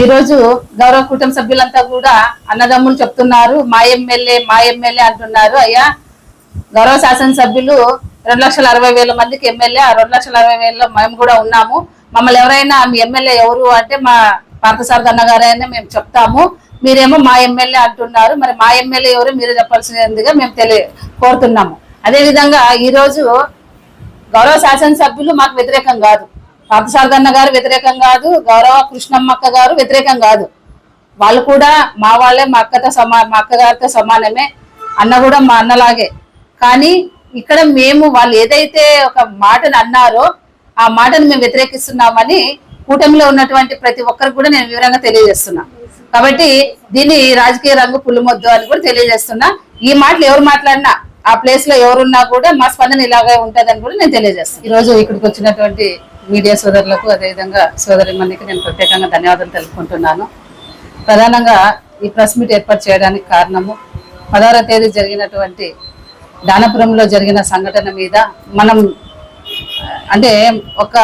ఈ రోజు గౌరవ కుటుంబ సభ్యులంతా కూడా అన్నదమ్ములు చెప్తున్నారు మా ఎమ్మెల్యే మా ఎమ్మెల్యే అంటున్నారు. అయ్యా గౌరవ శాసనసభ్యులు రెండు లక్షల అరవై వేల మందికి ఎమ్మెల్యే ఆ రెండు లక్షల అరవై వేలలో మేము కూడా ఉన్నాము. మమ్మల్ని ఎవరైనా మీ ఎమ్మెల్యే ఎవరు అంటే మా పార్థసారథి అన్నగారైనా మేము చెప్తాము. మీరేమో మా ఎమ్మెల్యే అంటున్నారు. మరి మా ఎమ్మెల్యే ఎవరు మీరు చెప్పాల్సిందిగా మేము తెలియ కోరుతున్నాము. అదేవిధంగా ఈరోజు గౌరవ శాసనసభ్యులు మాకు వ్యతిరేకం కాదు. పార్థసారథన్న గారు వ్యతిరేకం కాదు గౌరవ కృష్ణమ్మక్క గారు వ్యతిరేకం కాదు. వాళ్ళు కూడా మా వాళ్ళే మా అక్కతో సమా మా అక్కగారితో సమానమే అన్న కూడా మా అన్నలాగే. కానీ ఇక్కడ మేము వాళ్ళు ఏదైతే ఒక మాటను అన్నారో ఆ మాటను మేము వ్యతిరేకిస్తున్నామని కూటమిలో ఉన్నటువంటి ప్రతి ఒక్కరికి కూడా నేను వివరంగా తెలియజేస్తున్నా. కాబట్టి దీన్ని రాజకీయ రంగు పుల్లుమొద్దు అని కూడా తెలియజేస్తున్నా. ఈ మాటలు ఎవరు మాట్లాడినా ఆ ప్లేస్లో ఎవరున్నా కూడా మా స్పందన ఇలాగే ఉంటదని కూడా నేను తెలియజేస్తాను ఈ రోజు ఇక్కడికి వచ్చినటువంటి మీడియా సోదరులకు అదేవిధంగా సోదరి మందికి నేను ప్రత్యేకంగా ధన్యవాదాలు తెలుపుకుంటున్నాను. ప్రధానంగా ఈ ప్రెస్ మీట్ ఏర్పాటు చేయడానికి కారణము పదహారవ తేదీ జరిగినటువంటి దానపురంలో జరిగిన సంఘటన మీద మనం అంటే ఒక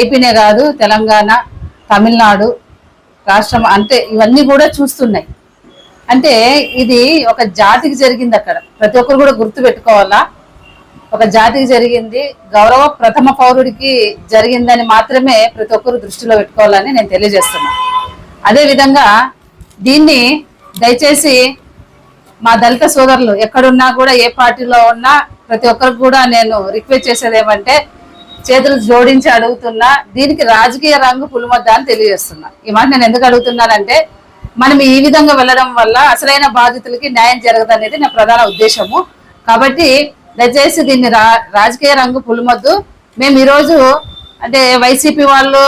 ఏపీనే కాదు తెలంగాణ తమిళనాడు రాష్ట్రం అంటే ఇవన్నీ కూడా చూస్తున్నాయి. అంటే ఇది ఒక జాతికి జరిగింది అక్కడ. ప్రతి ఒక్కరు కూడా గుర్తు పెట్టుకోవాలా ఒక జాతికి జరిగింది. గౌరవ ప్రథమ పౌరుడికి జరిగిందని మాత్రమే ప్రతి ఒక్కరు దృష్టిలో పెట్టుకోవాలని నేను తెలియజేస్తున్నా. అదేవిధంగా దీన్ని దయచేసి మా దళిత సోదరులు ఎక్కడున్నా కూడా ఏ పార్టీలో ఉన్నా ప్రతి ఒక్కరికి కూడా నేను రిక్వెస్ట్ చేసేది ఏమంటే చేతులు జోడించి అడుగుతున్నా దీనికి రాజకీయ రంగు పులిమొద్ద అని తెలియజేస్తున్నా. ఈ మాట నేను ఎందుకు అడుగుతున్నానంటే మనం ఈ విధంగా వెళ్ళడం వల్ల అసలైన బాధితులకి న్యాయం జరగదు అనేది నా ప్రధాన ఉద్దేశము. కాబట్టి దయచేసి దీన్ని రా రాజకీయ రంగు పులిమొద్దు. మేము ఈరోజు అంటే వైసీపీ వాళ్ళు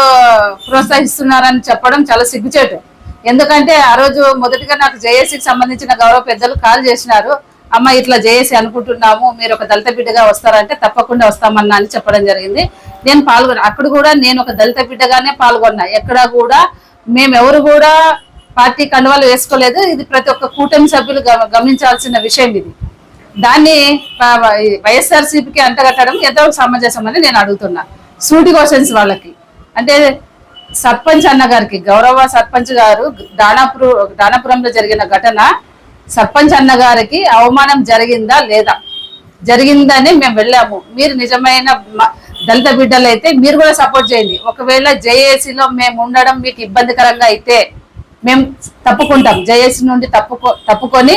ప్రోత్సహిస్తున్నారని చెప్పడం చాలా సిగ్గుచేటు. ఎందుకంటే ఆ రోజు మొదటిగా నాకు జేఏసీకి సంబంధించిన గౌరవ పెద్దలు కాల్ చేసినారు. అమ్మ ఇట్లా జేఏసీ అనుకుంటున్నాము మీరు ఒక దళిత బిడ్డగా వస్తారంటే తప్పకుండా వస్తామన్నా అని చెప్పడం జరిగింది. నేను పాల్గొన్నా అక్కడ కూడా నేను ఒక దళిత బిడ్డగానే పాల్గొన్నా. ఎక్కడ కూడా మేమెవరు కూడా పార్టీ కండువాలు వేసుకోలేదు. ఇది ప్రతి ఒక్క కూటమి సభ్యులు గమ- గమనించాల్సిన విషయం ఇది. దాన్ని వైఎస్ఆర్సీపీకి అంటగట్టడం ఎంతో సమంజసం అని నేను అడుగుతున్నా. సూటి క్వశ్చన్స్ వాళ్ళకి. అంటే సర్పంచ్ అన్న గారికి గౌరవ సర్పంచ్ గారు దానాపురు దానాపురంలో జరిగిన ఘటన సర్పంచ్ అన్న గారికి అవమానం జరిగిందా లేదా? జరిగిందని మేము వెళ్ళాము. మీరు నిజమైన దళిత బిడ్డలు అయితే మీరు కూడా సపోర్ట్ చేయండి. ఒకవేళ జేఏసీలో మేము ఉండడం మీకు ఇబ్బందికరంగా అయితే మేము తప్పుకుంటాం. జేఏసీ నుండి తప్పుకో తప్పుకొని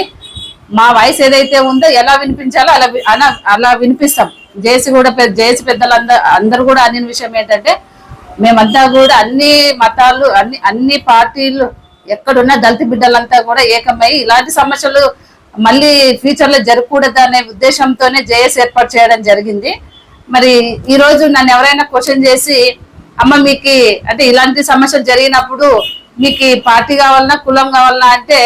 మా వాయిస్ ఏదైతే ఉందో ఎలా వినిపించాలో అలా అలా అలా వినిపిస్తాం. జేసీ కూడా పెద్ద జేసీ పెద్దలందరూ అందరూ కూడా అన్ని విషయం ఏంటంటే మేమంతా కూడా అన్ని మతాలు అన్ని అన్ని పార్టీలు ఎక్కడున్న దళిత బిడ్డలంతా కూడా ఏకమై ఇలాంటి సమస్యలు మళ్ళీ ఫ్యూచర్లో జరగకూడదు అనే ఉద్దేశంతోనే జేఎస్ ఏర్పాటు చేయడం జరిగింది. మరి ఈ రోజు నన్ను ఎవరైనా క్వశ్చన్ చేసి అమ్మ మీకు అంటే ఇలాంటి సమస్యలు జరిగినప్పుడు మీకు పార్టీ కావాలన్నా కులం కావాలన్నా అంటే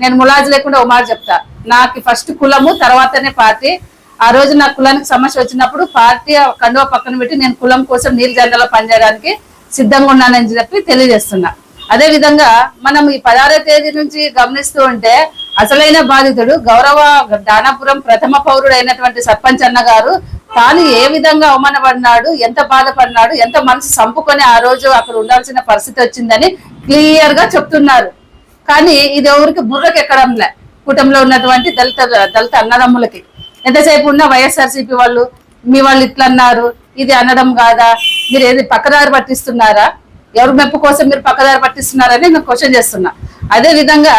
నేను ములాజ్ లేకుండా ఒక మాట చెప్తా. నాకు ఫస్ట్ కులము తర్వాతనే పార్టీ. ఆ రోజు నా కులానికి సమస్య వచ్చినప్పుడు పార్టీ కండువ పక్కన పెట్టి నేను కులం కోసం నీళ్ళ జెండాలో పనిచేయడానికి సిద్ధంగా ఉన్నానని చెప్పి తెలియజేస్తున్నా. అదే విధంగా మనం ఈ పదహారో తేదీ నుంచి గమనిస్తూ ఉంటే అసలైన బాధితుడు గౌరవ దానాపురం ప్రథమ పౌరుడు అయినటువంటి సర్పంచ్ అన్న గారు తాను ఏ విధంగా అవమానపడినాడు ఎంత బాధపడినాడు ఎంత మనసు సంపుకొని ఆ రోజు అక్కడ ఉండాల్సిన పరిస్థితి వచ్చిందని క్లియర్గా చెప్తున్నారు. కానీ ఇది ఎవరికి బుర్రకు ఎక్కడంలే కూటమిలో ఉన్నటువంటి దళిత దళిత అన్నదమ్ములకి. ఎంతసేపు ఉన్న వైఎస్ఆర్సీపీ వాళ్ళు మీ వాళ్ళు ఇట్లా అన్నారు ఇది అనడం కాదా? మీరు ఏది పక్కదారి పట్టిస్తున్నారా? ఎవరి మెప్పు కోసం మీరు పక్కదారి పట్టిస్తున్నారని నేను క్వశ్చన్ చేస్తున్నా. అదే విధంగా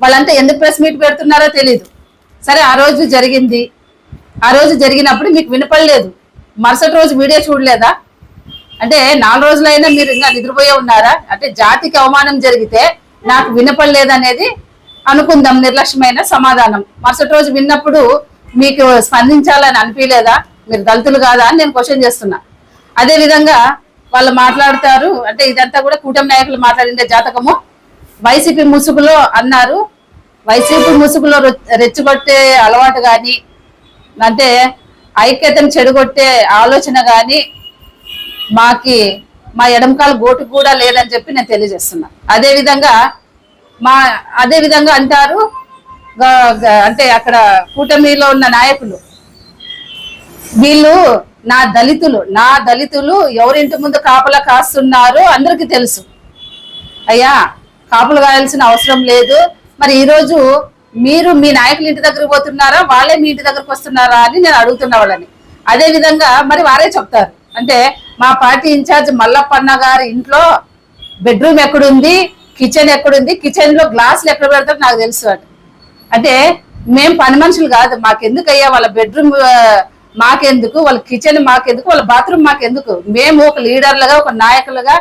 వాళ్ళంతా ఎందుకు ప్రెస్ మీట్ పెడుతున్నారో తెలియదు సరే ఆ రోజు జరిగింది. ఆ రోజు జరిగినప్పుడు మీకు వినపడలేదు. మరుసటి రోజు వీడియో చూడలేదా? అంటే నాలుగు రోజులైనా మీరు ఇంకా నిద్రపోయే ఉన్నారా? అంటే జాతికి అవమానం జరిగితే నాకు వినపడలేదు అనేది అనుకుందాం నిర్లక్ష్యమైన సమాధానం. మరుసటి రోజు విన్నప్పుడు మీకు స్పందించాలని అనిపించలేదా? మీరు దళితులు కాదా అని నేను క్వశ్చన్ చేస్తున్నా. అదే విధంగా వాళ్ళు మాట్లాడతారు అంటే ఇదంతా కూడా కూటమి నాయకులు మాట్లాడిండే జాతకము. వైసీపీ ముసుగులో అన్నారు వైసీపీ ముసుగులో రె- రెచ్చగొట్టే అలవాటు కానీ అంటే ఐక్యతను చెడగొట్టే ఆలోచన కానీ మాకి మా ఎడంకాల గోటు కూడా లేదని చెప్పి నేను తెలియజేస్తున్నా. అదేవిధంగా మా అదే విధంగా అంటారు అంటే అక్కడ కూటమిలో ఉన్న నాయకులు. వీళ్ళు నా దళితులు నా దళితులు ఎవరింటి ముందు కాపలా కాస్తున్నారో అందరికీ తెలుసు. అయ్యా కాపులు కాయాల్సిన అవసరం లేదు. మరి ఈరోజు మీరు మీ నాయకులు ఇంటి దగ్గరకు పోతున్నారా వాళ్ళే మీ ఇంటి దగ్గరకు వస్తున్నారా అని నేను అడుగుతున్నా వాళ్ళని. అదే విధంగా మరి వారే చెప్తారు. అంటే మా పార్టీ ఇన్ఛార్జ్ మల్లప్పన్న గారి ఇంట్లో బెడ్రూమ్ ఎక్కడుంది కిచెన్ ఎక్కడుంది? కిచెన్లో గ్లాసులు ఎక్కడ పెడతారు నాకు తెలుసు అంటే మేము పని మనుషులు కాదు. మాకెందుకు అయ్యా వాళ్ళ బెడ్రూమ్ మాకెందుకు? వాళ్ళ కిచెన్ మాకెందుకు? వాళ్ళ బాత్రూమ్ మాకెందుకు? మేము ఒక లీడర్లుగా ఒక నాయకులుగా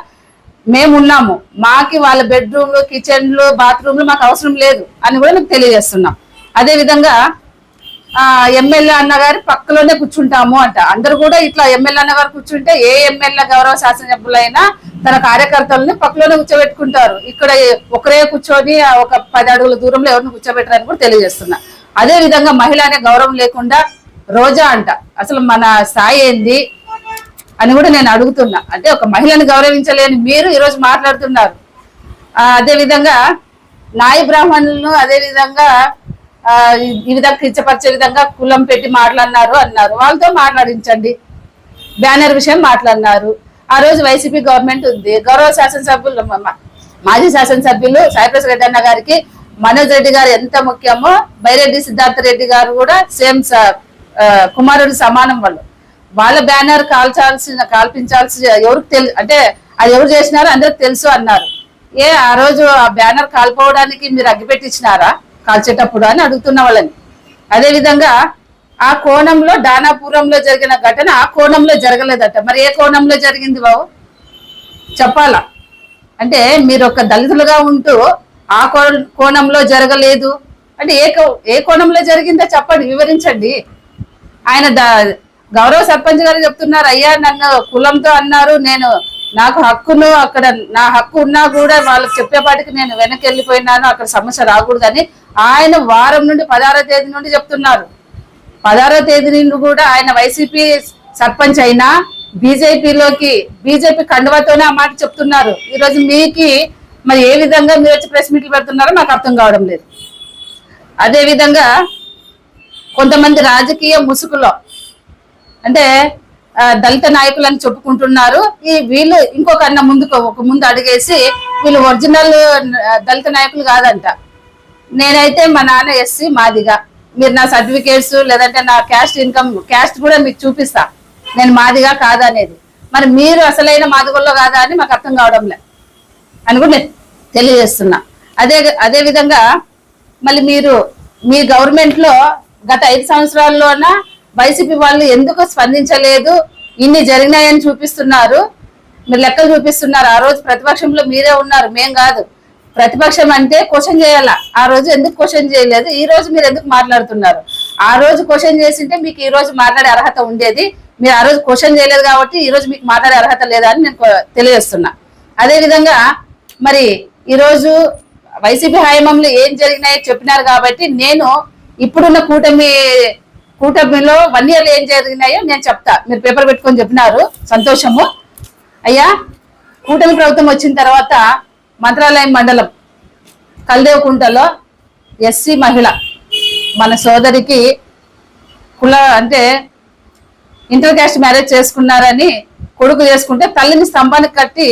మేము ఉన్నాము. మాకి వాళ్ళ బెడ్రూమ్లు కిచెన్లు బాత్రూమ్లు మాకు అవసరం లేదు అని కూడా మీకు తెలియజేస్తున్నాం. అదేవిధంగా ఎమ్మెల్యే అన్నగారి పక్కలోనే కూర్చుంటాము అంట. అందరు కూడా ఇట్లా ఎమ్మెల్యే అన్నగారు కూర్చుంటే ఏ ఎమ్మెల్యే గౌరవ శాసనసభ్యులైనా తన కార్యకర్తలని పక్కలోనే కూర్చోబెట్టుకుంటారు. ఇక్కడ ఒకరే కూర్చొని ఒక పది అడుగుల దూరంలో ఎవరిని కూర్చోబెట్టరని కూడా తెలియజేస్తున్నా. అదే విధంగా మహిళ అనే గౌరవం లేకుండా రోజా అంట. అసలు మన స్థాయి ఏంది అని కూడా నేను అడుగుతున్నా. అంటే ఒక మహిళను గౌరవించలేని మీరు ఈరోజు మాట్లాడుతున్నారు. అదే విధంగా నాయి బ్రాహ్మణులను అదే విధంగా ఈ- విధంగా కించపరిచే విధంగా కులం పెట్టి మాట్లాడినారు అన్నారు. వాళ్ళతో మాట్లాడించండి. బ్యానర్ విషయం మాట్లాడినారు. ఆ రోజు వైసీపీ గవర్నమెంట్ ఉంది. గౌరవ శాసనసభ్యులు మాజీ శాసనసభ్యులు సాయిప్రసాద్ రెడ్డి అన్న గారికి మనోజ్ రెడ్డి గారు ఎంత ముఖ్యమో బైరెడ్డి సిద్ధార్థ రెడ్డి గారు కూడా సేమ్ కుమారుడు సమానం వాళ్ళు. వాళ్ళ బ్యానర్ కాల్చాల్సిన కాల్పించాల్సి ఎవరికి తెలు అంటే అది ఎవరు చేసినారో అందరికి తెలుసు అన్నారు. ఏ ఆ రోజు ఆ బ్యానర్ కాల్పోవడానికి మీరు అగ్గిపెట్టించినారా? కాల్చేటప్పుడు అని అడుగుతున్న వాళ్ళని. అదే విధంగా ఆ కోణంలో దానాపురంలో జరిగిన ఘటన ఆ కోణంలో జరగలేదట. మరి ఏ కోణంలో జరిగింది బాబు? చెప్పాలా? అంటే మీరు ఒక దళితులుగా ఉంటూ ఆ కోణంలో జరగలేదు. అంటే ఏ కో- ఏ కోణంలో జరిగిందో చెప్పండి వివరించండి. ఆయన గౌరవ సర్పంచ్ గారు చెప్తున్నారు అయ్యా నన్ను కులంతో అన్నారు. నేను నాకు హక్కును అక్కడ నా హక్కు ఉన్నా కూడా వాళ్ళకి చెప్పేపాటికి నేను వెనక్కి వెళ్ళిపోయినాను. అక్కడ సమస్య రాకూడదు అని ఆయన వారం నుండి పదహారో తేదీ నుండి చెప్తున్నారు. పదహారో తేదీ నుండి కూడా ఆయన వైసీపీ సర్పంచ్ అయినా బీజేపీలోకి బీజేపీ కండువతోనే ఆ మాట చెప్తున్నారు. ఈరోజు మీకి మరి ఏ విధంగా మీరు వచ్చి ప్రెస్ మీట్లు పెడుతున్నారో నాకు అర్థం కావడం లేదు. అదేవిధంగా కొంతమంది రాజకీయ ముసుగులో అంటే దళిత నాయకులని చెప్పుకుంటున్నారు. ఈ వీళ్ళు ఇంకొకన్నా ముందుకు ఒక ముందు అడిగేసి వీళ్ళు ఒరిజినల్ దళిత నాయకులు కాదంట. నేనైతే మా నాన్న ఎస్సీ మాదిగా. మీరు నా సర్టిఫికేట్స్ లేదంటే నా క్యాస్ట్ ఇన్కమ్ క్యాస్ట్ కూడా మీకు చూపిస్తా. నేను మాదిగా కాదనేది. మరి మీరు అసలైన మాదిగల్లో కాదా అని మాకు అర్థం కావడంలే అని కూడా నేను తెలియజేస్తున్నా. అదే అదే విధంగా మళ్ళీ మీరు మీ గవర్నమెంట్లో గత ఐదు సంవత్సరాల్లోన వైసీపీ వాళ్ళు ఎందుకు స్పందించలేదు? ఇన్ని జరిగినాయని చూపిస్తున్నారు. మీరు లెక్కలు చూపిస్తున్నారు. ఆ రోజు ప్రతిపక్షంలో మీరే ఉన్నారు. మేం కాదు. ప్రతిపక్షం అంటే క్వశ్చన్ చేయాల? ఆ రోజు ఎందుకు క్వశ్చన్ చేయలేదు? ఈ రోజు మీరు ఎందుకు మాట్లాడుతున్నారు? ఆ రోజు క్వశ్చన్ చేసింటే మీకు ఈ రోజు మాట్లాడే అర్హత ఉండేది. మీరు ఆ రోజు క్వశ్చన్ చేయలేదు కాబట్టి ఈ రోజు మీకు మాట్లాడే అర్హత లేదా అని నేను తెలియజేస్తున్నా. అదేవిధంగా మరి ఈరోజు వైసీపీ హయాంలో ఏం జరిగినాయో చెప్పినారు కాబట్టి నేను ఇప్పుడున్న కూటమి కూటమిలో వన్ ఇయర్లు ఏం జరిగినాయో నేను చెప్తా. మీరు పేపర్ పెట్టుకొని చెప్పినారు. సంతోషము. అయ్యా కూటమి ప్రభుత్వం వచ్చిన తర్వాత మంత్రాలయం మండలం కల్దేవకుంటలో ఎస్సీ మహిళ మన సోదరికి కుల అంటే ఇంటర్ క్యాస్ట్ మ్యారేజ్ చేసుకున్నారని కొడుకు చేసుకుంటే తల్లిని స్తంభానికి కట్టి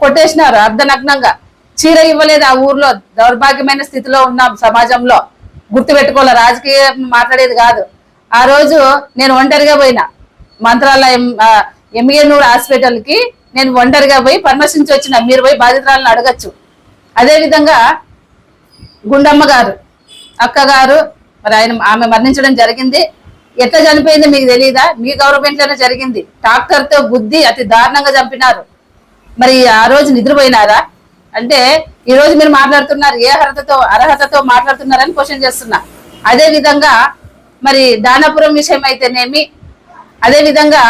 కొట్టేసినారు అర్ధనగ్నంగా. చీర ఇవ్వలేదు ఆ ఊర్లో. దౌర్భాగ్యమైన స్థితిలో ఉన్న సమాజంలో. గుర్తు పెట్టుకోవాలి రాజకీయం మాట్లాడేది కాదు. ఆ రోజు నేను ఒంటరిగా పోయినా. మంత్రాలయం ఎంఏనూరు హాస్పిటల్కి నేను ఒంటరిగా పోయి పరామర్శించి వచ్చిన మీరు పోయి బాధితురాలను అడగచ్చు. అదేవిధంగా గుండమ్మ గారు అక్కగారు మరి ఆయన ఆమె మరణించడం జరిగింది. ఎట్లా చనిపోయిందో మీకు తెలియదా మీ గవర్నమెంట్లోనే జరిగింది. డాక్టర్తో తో బుద్ధి అతి దారుణంగా చంపినారు. మరి ఆ రోజు నిద్రపోయినారా? అంటే ఈ రోజు మీరు మాట్లాడుతున్నారు ఏ అర్హతతో అర్హతతో మాట్లాడుతున్నారని క్వశ్చన్ చేస్తున్నా. అదే విధంగా మరి దానాపురం విషయం అయితేనేమి అదే విధంగా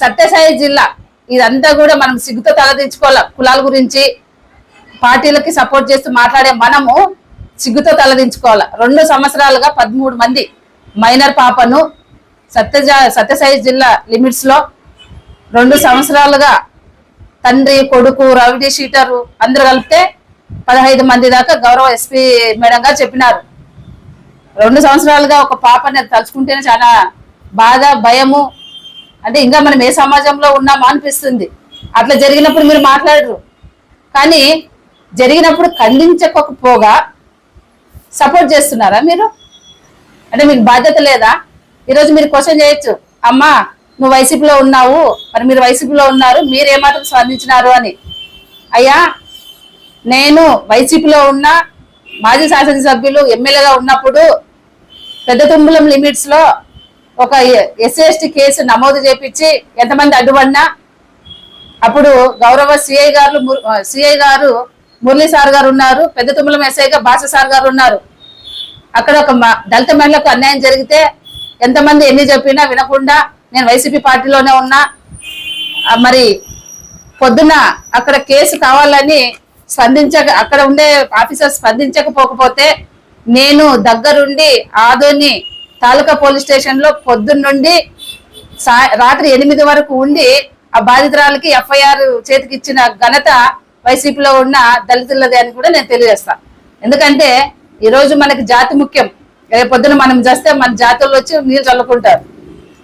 సత్యసాయి జిల్లా ఇదంతా కూడా మనం సిగ్గుతో తలదించుకోవాలి కులాల గురించి పార్టీలకి సపోర్ట్ చేస్తూ మాట్లాడే మనము సిగ్గుతో తలదించుకోవాలి రెండు సంవత్సరాలుగా పదమూడు మంది మైనర్ పాపను సత్యజా సత్యసాయి జిల్లా లిమిట్స్లో రెండు సంవత్సరాలుగా తండ్రి కొడుకు రవిడి షీటరు అందరు కలిపితే పదహైదు మంది దాకా గౌరవ ఎస్పీ మేడం గారు చెప్పినారు. రెండు సంవత్సరాలుగా ఒక పాపని తలుచుకుంటేనే చాలా బాధ భయము అంటే ఇంకా మనం ఏ సమాజంలో ఉన్నామా అనిపిస్తుంది. అట్లా జరిగినప్పుడు మీరు మాట్లాడరు. కానీ జరిగినప్పుడు ఖండించకపోగా సపోర్ట్ చేస్తున్నారా మీరు? అంటే మీకు బాధ్యత లేదా? ఈరోజు మీరు క్వశ్చన్ చేయొచ్చు. అమ్మా నువ్వు వైసీపీలో ఉన్నావు. మరి మీరు వైసీపీలో ఉన్నారు. మీరు ఏమాత్రం స్పందించినారు అని. అయ్యా నేను వైసీపీలో ఉన్న మాజీ శాసనసభ్యులు ఎమ్మెల్యేగా ఉన్నప్పుడు పెద్ద తుమ్ములం లిమిట్స్లో ఒక ఎస్సీ కేసు నమోదు చేపించి ఎంతమంది అడ్డుపడినా అప్పుడు గౌరవ సిఐ గారు సిఐ గారు మురళీ సార్ గారు ఉన్నారు పెద్ద తుమ్మలం ఎస్ఐగా భాష సార్ గారు ఉన్నారు. అక్కడ ఒక మ- దళిత మహిళకు అన్యాయం జరిగితే ఎంతమంది ఎన్ని చెప్పినా వినకుండా నేను వైసీపీ పార్టీలోనే ఉన్నా. మరి పొద్దున అక్కడ కేసు కావాలని స్పందించక అక్కడ ఉండే ఆఫీసర్ స్పందించకపోకపోతే నేను దగ్గరుండి ఆదోని తాలూకా పోలీస్ స్టేషన్లో పొద్దున్న నుండి సా- రాత్రి ఎనిమిది వరకు ఉండి ఆ బాధితురాలకి ఎఫ్ఐఆర్ చేతికి ఇచ్చిన ఘనత వైసీపీలో ఉన్న దళితులది అని కూడా నేను తెలియజేస్తాను ఎందుకంటే ఈరోజు మనకి జాతి ముఖ్యం. రేపు పొద్దున మనం చేస్తే మన జాతులు వచ్చి నీళ్ళు చల్లుకుంటారు.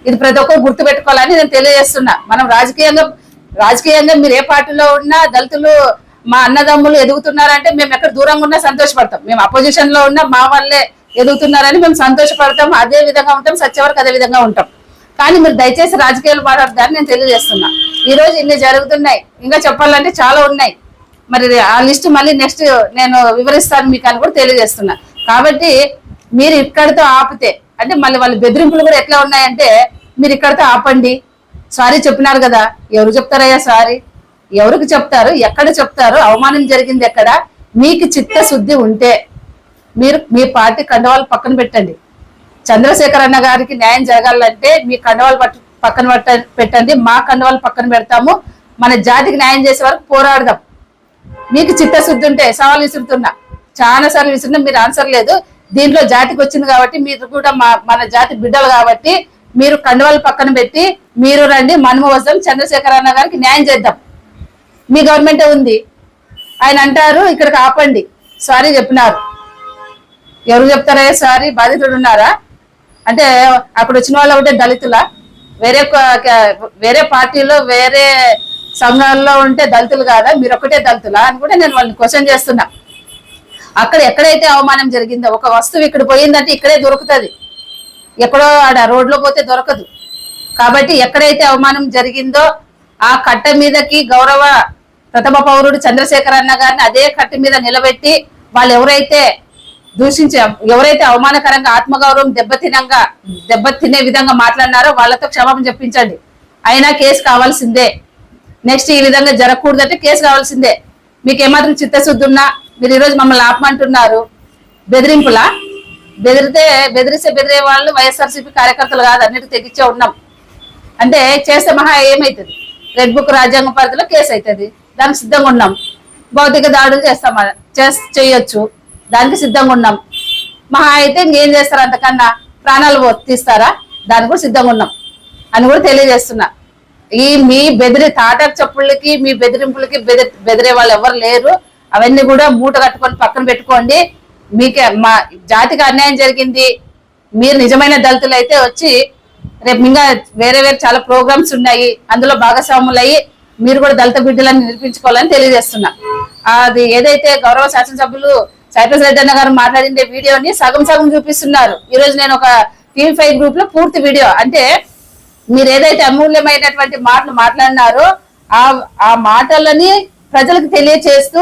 ఇది ప్రతి ఒక్కరు గుర్తు పెట్టుకోవాలని నేను తెలియజేస్తున్నా. మనం రాజకీయంగా రాజకీయంగా మీరు ఏ పార్టీలో ఉన్నా దళితులు మా అన్నదమ్ములు ఎదుగుతున్నారంటే మేము ఎక్కడ దూరంగా ఉన్నా సంతోషపడతాం. మేము అపోజిషన్లో ఉన్నా మా వాళ్ళే ఎదుగుతున్నారని మేము సంతోషపడతాం అదే విధంగా ఉంటాం సత్యవరకు అదే విధంగా ఉంటాం. కానీ మీరు దయచేసి రాజకీయాలు మాట్లాడతారని నేను తెలియజేస్తున్నా. ఈ రోజు ఇన్ని జరుగుతున్నాయి. ఇంకా చెప్పాలంటే చాలా ఉన్నాయి. మరి ఆ లిస్ట్ మళ్ళీ నెక్స్ట్ నేను వివరిస్తాను మీకు అని కూడా తెలియజేస్తున్నా. కాబట్టి మీరు ఇక్కడితో ఆపితే అంటే మళ్ళీ వాళ్ళ బెదిరింపులు కూడా ఎట్లా ఉన్నాయంటే మీరు ఇక్కడితో ఆపండి. సారీ చెప్పినారు కదా. ఎవరు చెప్తారయ్యా సారీ? ఎవరికి చెప్తారు? ఎక్కడ చెప్తారు? అవమానం జరిగింది ఎక్కడ? మీకు చిత్తశుద్ధి ఉంటే మీరు మీ పార్టీ కండవాళ్ళు పక్కన పెట్టండి. చంద్రశేఖర్ అన్న గారికి న్యాయం జరగాలంటే మీ కండవాళ్ళు పట్టు పక్కన పెట్టండి. మా కండవాళ్ళు పక్కన పెడతాము. మన జాతికి న్యాయం చేసే వరకు పోరాడదాం. మీకు చిత్తశుద్ధి ఉంటే సవాల్ విసురుతున్నా. చాలా సార్లు విసురున్నా మీరు ఆన్సర్ లేదు. దీంట్లో జాతికి వచ్చింది కాబట్టి మీరు కూడా మా మన జాతి బిడ్డలు కాబట్టి మీరు కండువాలు పక్కన పెట్టి మీరు రండి. మనము వస్తాం. చంద్రశేఖర్ అన్న గారికి న్యాయం చేద్దాం. మీ గవర్నమెంటే ఉంది. ఆయన అంటారు ఇక్కడికి ఆపండి. సారీ చెప్పినారు. ఎవరు చెప్తారా సారి? బాధితుడు ఉన్నారా? అంటే అక్కడ వచ్చిన వాళ్ళు ఒకటే దళితుల? వేరే వేరే పార్టీలో వేరే సంఘాల్లో ఉంటే దళితులు కాదా? మీరు ఒకటే దళితులా? అని కూడా నేను వాళ్ళని క్వశ్చన్ చేస్తున్నా. అక్కడ ఎక్కడైతే అవమానం జరిగిందో ఒక వస్తువు ఇక్కడ పోయిందంటే ఇక్కడే దొరుకుతుంది. ఎక్కడో ఆడ రోడ్లో పోతే దొరకదు. కాబట్టి ఎక్కడైతే అవమానం జరిగిందో ఆ కట్ట మీదకి గౌరవ ప్రథమ పౌరుడు చంద్రశేఖర్ అన్న గారిని అదే కట్ట మీద నిలబెట్టి వాళ్ళు ఎవరైతే దూషించే ఎవరైతే అవమానకరంగా ఆత్మగౌరవం దెబ్బతినంగా దెబ్బతినే విధంగా మాట్లాడినారో వాళ్ళతో క్షమాపణ చెప్పించండి. అయినా కేసు కావాల్సిందే. నెక్స్ట్ ఈ విధంగా జరగకూడదంటే కేసు కావాల్సిందే. మీకు ఏమాత్రం చిత్తశుద్ధి ఉన్నా మీరు ఈరోజు మమ్మల్ని ఆపమంటున్నారు. బెదిరింపులా? బెదిరితే బెదిరిస్తే బెదిరే వాళ్ళు వైఎస్ఆర్సీపీ కార్యకర్తలు కాదు అన్నిటి తెగించే ఉన్నాం. అంటే చేస్తే మహా ఏమవుతుంది రెడ్ బుక్ రాజ్యాంగ పరిధిలో కేసు అవుతుంది దానికి సిద్ధంగా ఉన్నాం. భౌతిక దాడులు చేస్తాం చేస్ చేయొచ్చు. దానికి సిద్ధంగా ఉన్నాం. మహా అయితే ఇంకేం చేస్తారు అంతకన్నా ప్రాణాలు తీస్తారా? దానికి కూడా సిద్ధంగా ఉన్నాం అని కూడా తెలియజేస్తున్నా. ఈ మీ బెదిరి తాట చెప్పులకి మీ బెదిరింపులకి బెదిరి బెదిరే వాళ్ళు ఎవరు లేరు. అవన్నీ కూడా మూట కట్టుకొని పక్కన పెట్టుకోండి. మీకే మా జాతికి అన్యాయం జరిగింది. మీరు నిజమైన దళితులు అయితే వచ్చి రేపు ఇంకా వేరే వేరే చాలా ప్రోగ్రామ్స్ ఉన్నాయి. అందులో భాగస్వాములు అయ్యి మీరు కూడా దళిత బిడ్డలను నిరూపించుకోవాలని తెలియజేస్తున్నా. అది ఏదైతే గౌరవ శాసనసభ్యులు సైప్రస్ రెడ్డి అన్న గారు మాట్లాడిన వీడియోని సగం సగం చూపిస్తున్నారు. ఈ రోజు నేను ఒక టీవీ ఫైవ్ గ్రూప్లో పూర్తి వీడియో. అంటే మీరు ఏదైతే అమూల్యమైనటువంటి మాటలు మాట్లాడినారో ఆ ఆ మాటలని ప్రజలకు తెలియచేస్తూ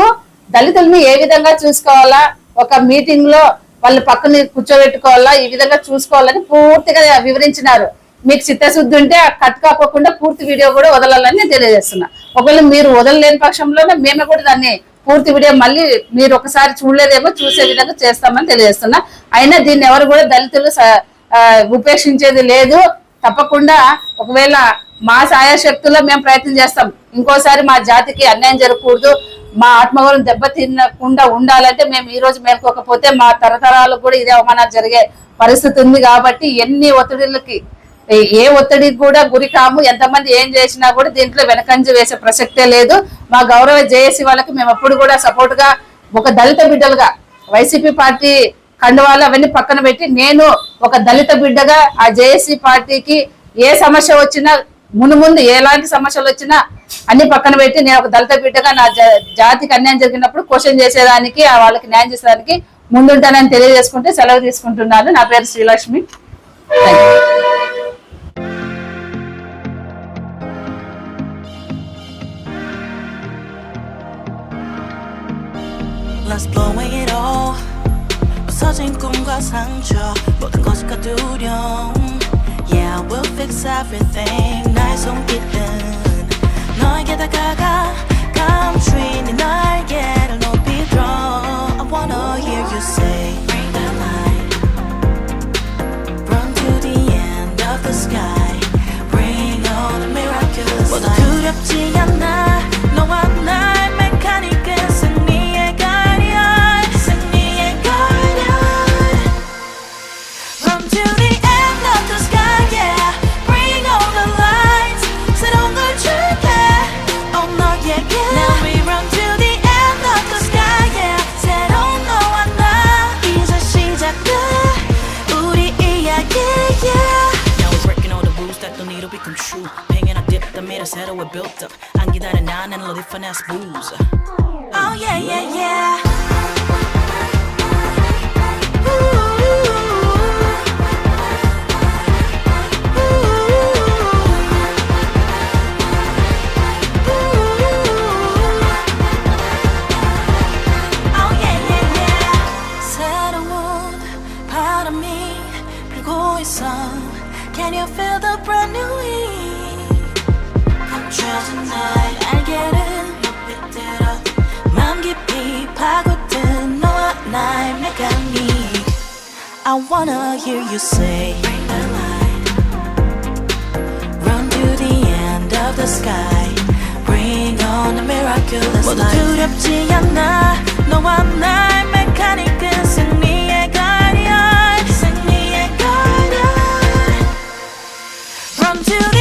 దళితుల్ని ఏ విధంగా చూసుకోవాలా? ఒక మీటింగ్లో వాళ్ళ పక్కన కూర్చోబెట్టుకోవాలా? ఈ విధంగా చూసుకోవాలని పూర్తిగా వివరించినారు. మీకు చిత్తశుద్ధి ఉంటే కట్టుకోకుండా కట్ కాకోకుండా పూర్తి వీడియో కూడా వదలాలని నేను తెలియజేస్తున్నా. ఒకవేళ మీరు వదలలేని పక్షంలోనే మేము కూడా దాన్ని పూర్తి వీడియో మళ్ళీ మీరు ఒకసారి చూడలేదేమో చూసే విధంగా చేస్తామని తెలియజేస్తున్నా. అయినా దీన్ని ఎవరు కూడా దళితులు ఉపేక్షించేది లేదు. తప్పకుండా ఒకవేళ మా సాయశక్తుల్లో మేము ప్రయత్నం చేస్తాం. ఇంకోసారి మా జాతికి అన్యాయం జరగకూడదు. మా ఆత్మగౌరవం దెబ్బతినకుండా ఉండాలంటే మేము ఈ రోజు మేల్కోకపోతే మా తరతరాలకు కూడా ఇదే అవమానాలు జరిగే పరిస్థితి ఉంది కాబట్టి ఎన్ని ఒత్తిడిలకి ఏ- ఒత్తిడికి కూడా గురి కాము. ఎంతమంది ఏం చేసినా కూడా దీంట్లో వెనకంజ వేసే ప్రసక్తే లేదు. మా గౌరవ జేఏసీ వాళ్ళకి మేము ఎప్పుడు కూడా సపోర్ట్గా ఒక దళిత బిడ్డలుగా వైసీపీ పార్టీ కండువాలు అవన్నీ పక్కన పెట్టి నేను ఒక దళిత బిడ్డగా ఆ జేఏసీ పార్టీకి ఏ సమస్య వచ్చినా మును ముందు ఎలాంటి సమస్యలు వచ్చినా అన్ని పక్కన పెట్టి నేను ఒక దళిత బిడ్డగా నా జాతికి అన్యాయం జరిగినప్పుడు క్వశ్చన్ చేసేదానికి ఆ వాళ్ళకి న్యాయం చేసేదానికి ముందుంటానని తెలియజేసుకుంటే సెలవు తీసుకుంటున్నాను. నా పేరు Srilakshmi. Let's blow away it all 부서진 꿈과 상처 모든 것이 두려움 Yeah, we'll fix everything 나의 손길은 너에게 다가가 감추인 네 날개 true. Paying a dip, the made us settle, we're built up. 안 기다려 난 and live finesse booze. Oh, yeah, yeah, yeah. Oh yeah yeah yeah 새로운 바람이 불고 있어 Can you feel the brand new I wanna hear you say, Bring the light, run to the end of the sky, bring on the miraculous 모두 light. 두렵지 않아, 너와 날 메카닉은 승리의 가디언, 승리의 가디언. Run to the